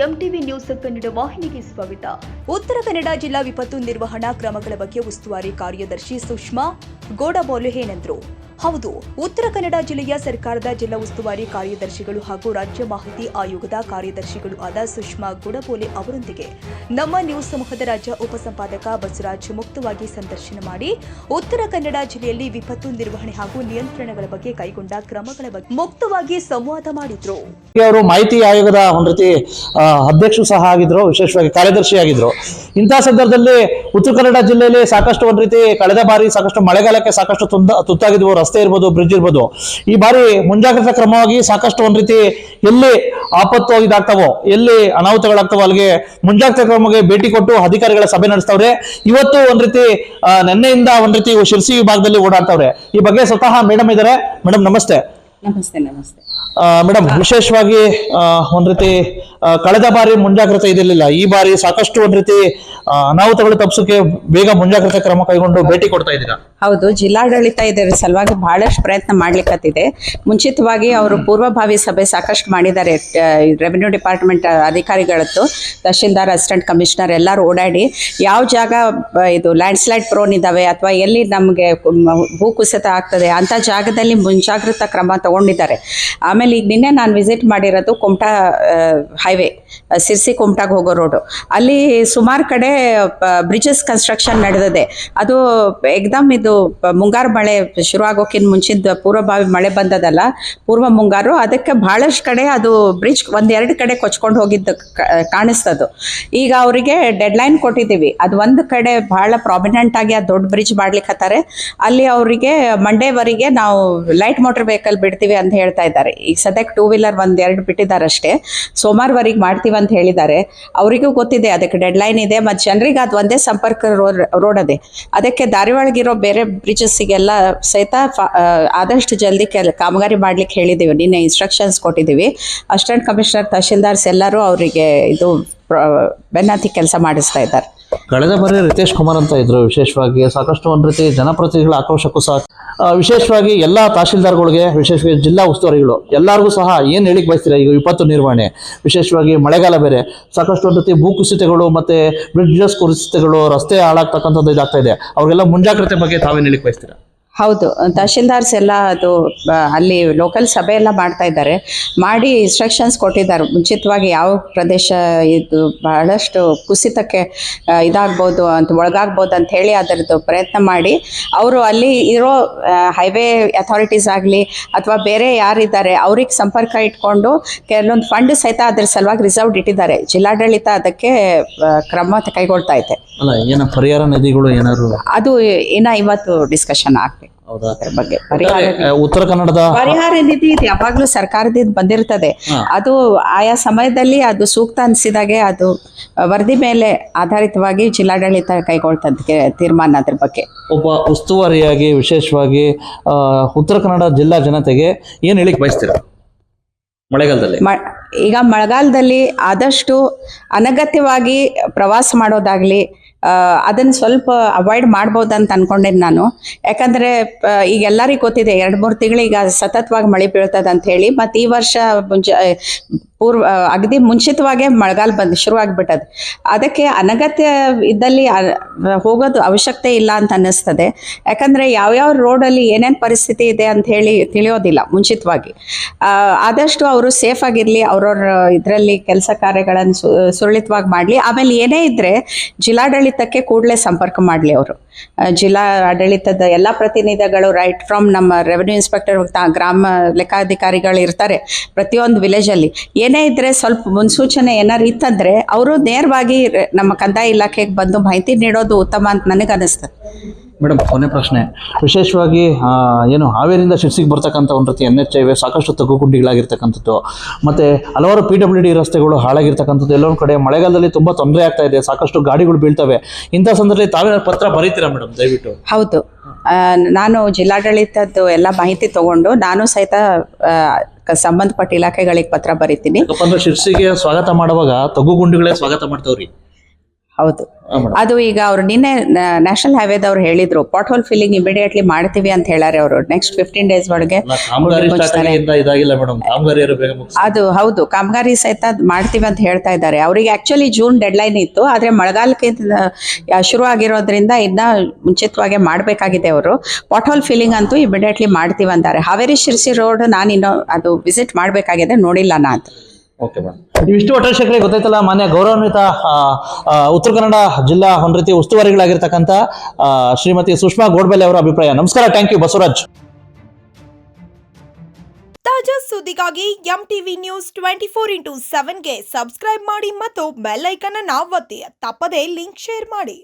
MTV news Kannada ವಾಹಿನಿಗೆ ಸ್ವಾಗತ. ಉತ್ತರ ಕನ್ನಡ ಜಿಲ್ಲಾ ವಿಪತ್ತು ನಿರ್ವಹಣಾ ಕ್ರಮಗಳ ಬಗ್ಗೆ ಉಸ್ತುವಾರಿ ಕಾರ್ಯದರ್ಶಿ ಸುಷ್ಮಾ ಗೋಡಬೋಲು ಏನಂದ್ರು. ಹೌದು, ಉತ್ತರ ಕನ್ನಡ ಜಿಲ್ಲೆಯ ಸರ್ಕಾರದ ಜಿಲ್ಲಾ ಉಸ್ತುವಾರಿ ಕಾರ್ಯದರ್ಶಿಗಳು ಹಾಗೂ ರಾಜ್ಯ ಮಾಹಿತಿ ಆಯೋಗದ ಕಾರ್ಯದರ್ಶಿಗಳು ಆದ ಸುಷ್ಮಾ ಗುಡಬೋಲೆ ಅವರೊಂದಿಗೆ ನಮ್ಮ ನ್ಯೂಸ್ ಸಮೂಹದ ರಾಜ್ಯ ಉಪಸಂಪಾದಕ ಬಸವರಾಜ್ ಮುಕ್ತವಾಗಿ ಸಂದರ್ಶನ ಮಾಡಿ ಉತ್ತರ ಕನ್ನಡ ಜಿಲ್ಲೆಯಲ್ಲಿ ವಿಪತ್ತು ನಿರ್ವಹಣೆ ಹಾಗೂ ನಿಯಂತ್ರಣಗಳ ಬಗ್ಗೆ ಕೈಗೊಂಡ ಕ್ರಮಗಳ ಬಗ್ಗೆ ಮುಕ್ತವಾಗಿ ಸಂವಾದ ಮಾಡಿದ್ರು. ಅವರು ಮಾಹಿತಿ ಆಯೋಗದ ಒಂದು ರೀತಿ ಅಧ್ಯಕ್ಷರು ಸಹ ಆಗಿದ್ರು, ವಿಶೇಷವಾಗಿ ಕಾರ್ಯದರ್ಶಿ ಆಗಿದ್ರು. ಇಂತಹ ಸಂದರ್ಭದಲ್ಲಿ ಉತ್ತರ ಕನ್ನಡ ಜಿಲ್ಲೆಯಲ್ಲಿ ಸಾಕಷ್ಟು ಒಂದು ರೀತಿ ಕಳೆದ ಬಾರಿ ಸಾಕಷ್ಟು ಮಳೆಗಾಲಕ್ಕೆ ಸಾಕಷ್ಟು ತುತ್ತಾಗಿದ್ವು ರಸ್ತೆ ಇರ್ಬೋದು ಬ್ರಿಡ್ಜ್ ಇರ್ಬೋದು ಈ ಬಾರಿ ಮುಂಜಾಗ್ರತಾ ಕ್ರಮವಾಗಿ ಸಾಕಷ್ಟು ಒಂದ್ ರೀತಿ ಎಲ್ಲಿ ಆಪತ್ತು ಇದಾಗ್ತಾವೋ ಎಲ್ಲಿ ಅನಾಹುತಗಳಾಗ್ತಾವೋ ಅಲ್ಲಿಗೆ ಮುಂಜಾಗ್ರತಾ ಕ್ರಮಕ್ಕೆ ಭೇಟಿ ಕೊಟ್ಟು ಅಧಿಕಾರಿಗಳ ಸಭೆ ನಡೆಸ್ತವ್ರೆ. ಇವತ್ತು ಒಂದ್ ರೀತಿ ನಿನ್ನೆಯಿಂದ ಒಂದ್ ರೀತಿ ಶಿರ್ಸಿ ವಿಭಾಗದಲ್ಲಿ ಓಡಾಡ್ತಾವ್ರೆ. ಈ ಬಗ್ಗೆ ಸ್ವತಃ ಮೇಡಮ್ ಇದ್ದಾರೆ ಮೇಡಮ್ ನಮಸ್ತೆ. ನಮಸ್ತೆ ನಮಸ್ತೆ. ಮೇಡಮ್ ವಿಶೇಷವಾಗಿ ಒಂದ್ ರೀತಿ ಕಳೆದ ಬಾರಿ ಮುಂಜಾಗ್ರತೆ ಇದಿರಲಿಲ್ಲ ಈ ಬಾರಿ ಸಾಕಷ್ಟು ಒಂದ್ ರೀತಿ ಅನಾಹುತಗಳು ತಪ್ಪಿಸೋಕೆ ಬೇಗ ಮುಂಜಾಗ್ರತೆ ಕ್ರಮ ಕೈಗೊಂಡು ಭೇಟಿ ಕೊಡ್ತಾ ಇದ್ದೀರಾ? ಹೌದು, ಜಿಲ್ಲಾಡಳಿತ ಇದರ ಸಲುವಾಗಿ ಬಹಳಷ್ಟು ಪ್ರಯತ್ನ ಮಾಡ್ಲಿಕ್ಕತ್ತಿದೆ ಮುಂಚಿತವಾಗಿ ಅವರು ಪೂರ್ವಭಾವಿ ಸಭೆ ಸಾಕಷ್ಟು ಮಾಡಿದ್ದಾರೆ. ರೆವಿನ್ಯೂ ಡಿಪಾರ್ಟ್ಮೆಂಟ್ ಅಧಿಕಾರಿಗಳದ್ದು, ತಹಶೀಲ್ದಾರ್ ಅಸಿಸ್ಟೆಂಟ್ ಕಮಿಷನರ್ ಎಲ್ಲರೂ ಓಡಾಡಿ ಯಾವ ಜಾಗ ಇದು ಲ್ಯಾಂಡ್ ಸ್ಲೈಡ್ ಪ್ರೋನ್ ಇದ್ದಾವೆ ಅಥವಾ ಎಲ್ಲಿ ನಮಗೆ ಭೂಕುಸಿತ ಆಗ್ತದೆ ಅಂಥ ಜಾಗದಲ್ಲಿ ಮುಂಜಾಗ್ರತಾ ಕ್ರಮ ತಗೊಂಡಿದ್ದಾರೆ. ಆಮೇಲೆ ಈಗ ನಿನ್ನೆ ನಾನು ವಿಸಿಟ್ ಮಾಡಿರೋದು ಕುಮಟಾ ಹೈವೇ ಸಿರ್ಸಿ ಕುಮಟಾಗ್ ಹೋಗೋ ರೋಡು ಅಲ್ಲಿ ಸುಮಾರು ಕಡೆ ಬ್ರಿಡ್ಜಸ್ ಕನ್ಸ್ಟ್ರಕ್ಷನ್ ನಡೆದಿದೆ. ಅದು ಎಕ್ದಮ್ ಇದು ಮುಂಗಾರು ಮಳೆ ಶುರು ಆಗೋಕ್ಕಿಂತ ಮುಂಚಿನ ಪೂರ್ವಭಾವಿ ಮಳೆ ಬಂದದಲ್ಲ, ಪೂರ್ವ ಮುಂಗಾರು, ಅದಕ್ಕೆ ಬಹಳಷ್ಟು ಕಡೆ ಅದು ಬ್ರಿಡ್ಜ್ ಒಂದೆರಡು ಕಡೆ ಕೊಚ್ಕೊಂಡು ಹೋಗಿದ್ದು ಕಾಣಿಸ್ತದು. ಈಗ ಅವರಿಗೆ ಡೆಡ್ಲೈನ್ ಕೊಟ್ಟಿದ್ದೀವಿ. ಅದು ಒಂದು ಕಡೆ ಬಹಳ ಪ್ರಾಮಿನೆಂಟ್ ಆಗಿ ಆ ದೊಡ್ಡ ಬ್ರಿಡ್ಜ್ ಮಾಡ್ಲಿಕ್ಕತ್ತಾರೆ ಅಲ್ಲಿ ಅವರಿಗೆ ಮಂಡೇವರೆಗೆ ನಾವು ಲೈಟ್ ಮೋಟರ್ ವೆಹಿಕಲ್ ಬಿಡ್ತೀವಿ ಅಂತ ಹೇಳ್ತಾ ಇದ್ದಾರೆ. ಈಗ ಸದ್ಯಕ್ಕೆ ಟೂ ವೀಲರ್ ಒಂದೆರಡು ಬಿಟ್ಟಿದ್ದಾರೆ ಅಷ್ಟೇ ಸೋಮವಾರವರೆಗೆ ಮಾಡ್ತೀವಿ ಅಂತ ಹೇಳಿದ್ದಾರೆ. ಅವರಿಗೂ ಗೊತ್ತಿದೆ, ಅದಕ್ಕೆ ಡೆಡ್ಲೈನ್ ಇದೆ, ಮತ್ತು ಜನರಿಗೆ ಅದು ಒಂದೇ ಸಂಪರ್ಕ ರೋಡ್ ರೋಡ್ ಅದೇ. ಅದಕ್ಕೆ ದಾರಿ ಒಳಗಿರೋ ಬೇರೆ ಬ್ರಿಡ್ಜಸ್ಸಿಗೆಲ್ಲ ಸಹಿತ ಆದಷ್ಟು ಜಲ್ದಿ ಕೆಲ, ಕಾಮಗಾರಿ ಮಾಡ್ಲಿಕ್ಕೆ ಹೇಳಿದ್ದೀವಿ ನಿನ್ನೆ ಇನ್ಸ್ಟ್ರಕ್ಷನ್ಸ್ ಕೊಟ್ಟಿದ್ದೀವಿ ಅಸಿಸ್ಟೆಂಟ್ ಕಮಿಷನರ್ ತಹಶೀಲ್ದಾರ್ಸ್ ಎಲ್ಲರೂ ಅವರಿಗೆ ಇದು ಬೆನ್ನತ್ತಿ ಕೆಲಸ ಮಾಡಿಸ್ತಾ ಇದ್ದಾರೆ. ಕಳೆದ ಬಾರಿ ರಿತೇಶ್ ಕುಮಾರ್ ಅಂತ ಇದ್ರು, ವಿಶೇಷವಾಗಿ ಸಾಕಷ್ಟು ಒಂದು ರೀತಿ ಜನಪ್ರತಿನಿಧಿಗಳ ಆಕ್ರೋಶಕ್ಕೂ ಸಹ. ವಿಶೇಷವಾಗಿ ಎಲ್ಲ ತಹಶೀಲ್ದಾರ್ಗಳಿಗೆ, ವಿಶೇಷವಾಗಿ ಜಿಲ್ಲಾ ಉಸ್ತುವಾರಿಗಳು, ಎಲ್ಲರಿಗೂ ಸಹ ಏನು ಹೇಳಿಕ್ ಬಯಸ್ತೀರಾ ಈಗ ವಿಪತ್ತು ನಿರ್ವಹಣೆ? ವಿಶೇಷವಾಗಿ ಮಳೆಗಾಲ ಬೇರೆ, ಸಾಕಷ್ಟು ಒಂದು ರೀತಿ ಭೂಕುಸಿತಗಳು ಮತ್ತೆ ಬ್ರಿಡ್ಜಸ್ ಕುಸಿತಗಳು, ರಸ್ತೆ ಹಾಳಾಗ್ತಕ್ಕಂಥದ್ದು ಇದಾಗ್ತಾ ಇದೆ. ಅವ್ರಿಗೆಲ್ಲ ಮುಂಜಾಗ್ರತೆ ಬಗ್ಗೆ ತಾವೇನು ಹೇಳಿಕ್ ಬಯಸ್ತೀರಾ? ಹೌದು ತಹಶೀಲ್ದಾರ್ಸ್ ಎಲ್ಲ ಅದು ಅಲ್ಲಿ ಲೋಕಲ್ ಸಭೆ ಎಲ್ಲ ಮಾಡ್ತಾ ಇದ್ದಾರೆ. ಮಾಡಿ ಇನ್ಸ್ಟ್ರಕ್ಷನ್ಸ್ ಕೊಟ್ಟಿದ್ದಾರೆ. ಮುಂಚಿತವಾಗಿ ಯಾವ ಪ್ರದೇಶ ಇದು ಬಹಳಷ್ಟು ಕುಸಿತಕ್ಕೆ ಇದಾಗ್ಬೋದು ಅಂತ ಒಳಗಾಗ್ಬೋದು ಅಂತ ಹೇಳಿ ಅದರದ್ದು ಪ್ರಯತ್ನ ಮಾಡಿ. ಅವರು ಅಲ್ಲಿ ಇರೋ ಹೈವೇ ಅಥಾರಿಟೀಸ್ ಆಗಲಿ ಅಥವಾ ಬೇರೆ ಯಾರಿದ್ದಾರೆ ಅವ್ರಿಗೆ ಸಂಪರ್ಕ ಇಟ್ಕೊಂಡು ಕೆಲವೊಂದು ಫಂಡ್ ಸಹಿತ ಅದ್ರ ಸಲುವಾಗಿ ರಿಸರ್ವ್ ಇಟ್ಟಿದ್ದಾರೆ. ಜಿಲ್ಲಾಡಳಿತ ಅದಕ್ಕೆ ಕ್ರಮ ಕೈಗೊಳ್ತಾ ಇದೆ. ಅಲ್ಲ ಏನ ಪರಿಹಾರ ನಿಧಿಗಳು ಏನಾದ್ರು? ಅದು ಇನ್ನ ಇವತ್ತು ಡಿಸ್ಕಷನ್ ಆಗ್ಬೇಕು. ಹೌದಾ? ಅದ್ರ ಬಗ್ಗೆ ಪರಿಹಾರ ಆ, ಉತ್ತರ ಕನ್ನಡದ ಪರಿಹಾರ ನಿಧಿ ಇದು ಯಾವಾಗ್ಲೂ ಸರ್ಕಾರದಿಂದ ಬಂದಿರ್ತದೆ. ಅದು ಆಯಾ ಸಮಯದಲ್ಲಿ ಅದು ಸೂಕ್ತ ಅನಿಸಿದಾಗೆ ಅದು ವರದಿ ಮೇಲೆ ಆಧಾರಿತವಾಗಿ ಜಿಲ್ಲಾಡಳಿತ ಕೈಗೊಳ್ತದಕ್ಕೆ ತೀರ್ಮಾನ ಅದ್ರ ಬಗ್ಗೆ. ಒಬ್ಬ ಉಸ್ತುವಾರಿಯಾಗಿ ವಿಶೇಷವಾಗಿ ಆ, ಉತ್ತರ ಕನ್ನಡ ಜಿಲ್ಲಾ ಜನತೆಗೆ ಏನ್ ಹೇಳಿಕ್ ಬಯಸ್ತೀರಾ? ಮಳೆಗಾಲದಲ್ಲಿ? ಮ ಈಗ ಮಳೆಗಾಲದಲ್ಲಿ ಆದಷ್ಟು ಅನಗತ್ಯವಾಗಿ ಪ್ರವಾಸ ಮಾಡೋದಾಗ್ಲಿ ಅದನ್ನು ಸ್ವಲ್ಪ ಅವಾಯ್ಡ್ ಮಾಡ್ಬೋದು ಅಂತ ಅನ್ಕೊಂಡೇನಿ ನಾನು. ಯಾಕಂದರೆ ಈಗ ಎಲ್ಲರಿಗೂ ಗೊತ್ತಿದೆ, ಎರಡು ಮೂರು ತಿಂಗಳಿಗೆ ಸತತವಾಗಿ ಮಳೆ ಬೀಳ್ತದೆ ಅಂತ ಹೇಳಿ ಮತ್ತು ಈ ವರ್ಷ ಪೂರ್ವ ಅಗದಿ ಮುಂಚಿತವಾಗೇ ಮಳೆಗಾಲ ಬಂದು ಶುರುವಾಗ್ಬಿಟ್ಟದು. ಅದಕ್ಕೆ ಅನಗತ್ಯ ಇದ್ದಲ್ಲಿ ಹೋಗೋದು ಅವಶ್ಯಕತೆ ಇಲ್ಲ ಅಂತ ಅನ್ನಿಸ್ತದೆ. ಯಾಕಂದರೆ ಯಾವ್ಯಾವ ರೋಡಲ್ಲಿ ಏನೇನು ಪರಿಸ್ಥಿತಿ ಇದೆ ಅಂತ ಹೇಳಿ ತಿಳಿಯೋದಿಲ್ಲ ಮುಂಚಿತವಾಗಿ. ಆದಷ್ಟು ಅವರು ಸೇಫ್ ಆಗಿರಲಿ, ಅವ್ರವ್ರ ಇದರಲ್ಲಿ ಕೆಲಸ ಕಾರ್ಯಗಳನ್ನು ಸುರಳಿತವಾಗಿ ಮಾಡಲಿ. ಆಮೇಲೆ ಏನೇ ಇದ್ದರೆ ಜಿಲ್ಲಾಡಳಿತಕ್ಕೆ ಕೂಡಲೇ ಸಂಪರ್ಕ ಮಾಡಲಿ ಅವರು. ಜಿಲ್ಲಾ ಆಡಳಿತದ ಎಲ್ಲ ಪ್ರತಿನಿಧಿಗಳು ರೈಟ್ ಫ್ರಮ್ ನಮ್ಮ ರೆವೆನ್ಯೂ ಇನ್ಸ್ಪೆಕ್ಟರ್ ಗ್ರಾಮ ಲೆಕ್ಕಾಧಿಕಾರಿಗಳು ಇರ್ತಾರೆ ಪ್ರತಿಯೊಂದು ವಿಲೇಜಲ್ಲಿ ಏನೇ ಇದ್ದರೆ ಸ್ವಲ್ಪ ಮುನ್ಸೂಚನೆ ಏನಾರು ಇತ್ತಂದರೆ ಅವರು ನೇರವಾಗಿ ನಮ್ಮ ಕಂದಾಯ ಇಲಾಖೆಗೆ ಬಂದು ಮಾಹಿತಿ ನೀಡೋದು ಉತ್ತಮ ಅಂತ ನನಗೆ ಅನಿಸ್ತದೆ ಮೇಡಮ್ ಕೊನೆ ಪ್ರಶ್ನೆ. ವಿಶೇಷವಾಗಿ ಏನು ಹಾವೇರಿಯಿಂದ ಶಿರ್ಸಿಗೆ ಬರ್ತಕ್ಕಂಥ ಒಂದು ರೀತಿ ಎನ್ ಎಚ್ ಐವೆ ಸಾಕಷ್ಟು ತಗ್ಗು ಗುಂಡಿಗಳಾಗಿರ್ತಕ್ಕಂಥದ್ದು. ಮತ್ತೆ ಹಲವಾರು ಪಿ ಡಬ್ಲ್ಯೂ ಡಿ ರಸ್ತೆಗಳು ಹಾಳಾಗಿರ್ತಕ್ಕಂಥದ್ದು. ಎಲ್ಲೊಂದು ಕಡೆ ಮಳೆಗಾಲದಲ್ಲಿ ತುಂಬಾ ತೊಂದರೆ ಆಗ್ತಾ ಇದೆ. ಸಾಕಷ್ಟು ಗಾಡಿಗಳು ಬೀಳ್ತವೆ. ಇಂಥ ಸಂದರ್ಭದಲ್ಲಿ ತಾವೇ ಪತ್ರ ಬರೀತೀರಾ ಮೇಡಮ್ ದಯವಿಟ್ಟು? ಹೌದು. ನಾನು ಜಿಲ್ಲಾಡಳಿತದ್ದು ಎಲ್ಲ ಮಾಹಿತಿ ತಗೊಂಡು ನಾನು ಸಹಿತ ಸಂಬಂಧಪಟ್ಟ ಇಲಾಖೆಗಳಿಗೆ ಪತ್ರ ಬರಿತೀನಿ. ಯಾಕಪ್ಪ ಶಿರ್ಸಿಗೆ ಸ್ವಾಗತ ಮಾಡುವಾಗ ತಗ್ಗು ಗುಂಡಿಗಳೇ ಸ್ವಾಗತ ಮಾಡ್ತಾವ್ರಿ. ಹೌದು. ಅದು ಈಗ ಅವ್ರು ನಿನ್ನೆ ನ್ಯಾಷನಲ್ ಹೈವೇದವ್ರು ಹೇಳಿದ್ರು ಪಾಟ್ ಹೋಲ್ ಫಿಲ್ಲಿಂಗ್ ಇಮಿಡಿಯೇಟ್ಲಿ ಮಾಡ್ತೀವಿ ಅಂತ ಹೇಳಾರೆ ಅವರು. ನೆಕ್ಸ್ಟ್ ಫಿಫ್ಟೀನ್ ಡೇಸ್ ಒಳಗೆ ಅದು ಹೌದು ಕಾಮಗಾರಿ ಸಹಿತ ಮಾಡ್ತೀವಿ ಅಂತ ಹೇಳ್ತಾ ಇದ್ದಾರೆ. ಅವರಿಗೆ ಆಕ್ಚುಲಿ ಜೂನ್ ಡೆಡ್ಲೈನ್ ಇತ್ತು ಆದ್ರೆ ಮಳೆಗಾಲಕ್ಕೆ ಶುರು ಆಗಿರೋದ್ರಿಂದ ಇದನ್ನ ಮುಂಚಿತವಾಗಿ ಮಾಡಬೇಕಾಗಿದೆ ಅವರು. ವಾಟರ್ ಫಿಲ್ಲಿಂಗ್ ಅಂತೂ ಇಮಿಡಿಯೇಟ್ಲಿ ಮಾಡ್ತೀವಿ ಅಂತಾರೆ. ಹಾವೇರಿ ಶಿರ್ಸಿ ರೋಡ್ ನಾನು ಇನ್ನೂ ಅದು ವಿಸಿಟ್ ಮಾಡಬೇಕಾಗಿದೆ ನೋಡಿಲ್ಲ ನಾ ಅದು ಓಕೆ ಮೇಡಮ್ ಇವಿಷ್ಟು ಒಟ್ಟಾರೆ ಗೊತ್ತಾಯ್ತಲ್ಲ ಮಾನ್ಯ ಗೌರವಾನ್ವಿತ ಉತ್ತರ ಕನ್ನಡ ಜಿಲ್ಲಾ ಒಂದು ರೀತಿ ಉಸ್ತುವಾರಿಗಳಾಗಿರ್ತಕ್ಕಂಥ ಶ್ರೀಮತಿ ಸುಷ್ಮಾ ಗೋಡ್ಬೆಲೆ ಅವರ ಅಭಿಪ್ರಾಯ. ನಮಸ್ಕಾರ ಥ್ಯಾಂಕ್ ಯು ಬಸವರಾಜ್. ತಾಜಾ ಸುದ್ದಿಗಾಗಿ M TV news twenty four into ಸೆವೆನ್ಗೆ subscribe ಮಾಡಿ ಮತ್ತು ಬೆಲ್ ಐಕನ್ ಅನ್ನು ಒತ್ತಿ. ತಪ್ಪದೇ ಲಿಂಕ್ ಶೇರ್ ಮಾಡಿ.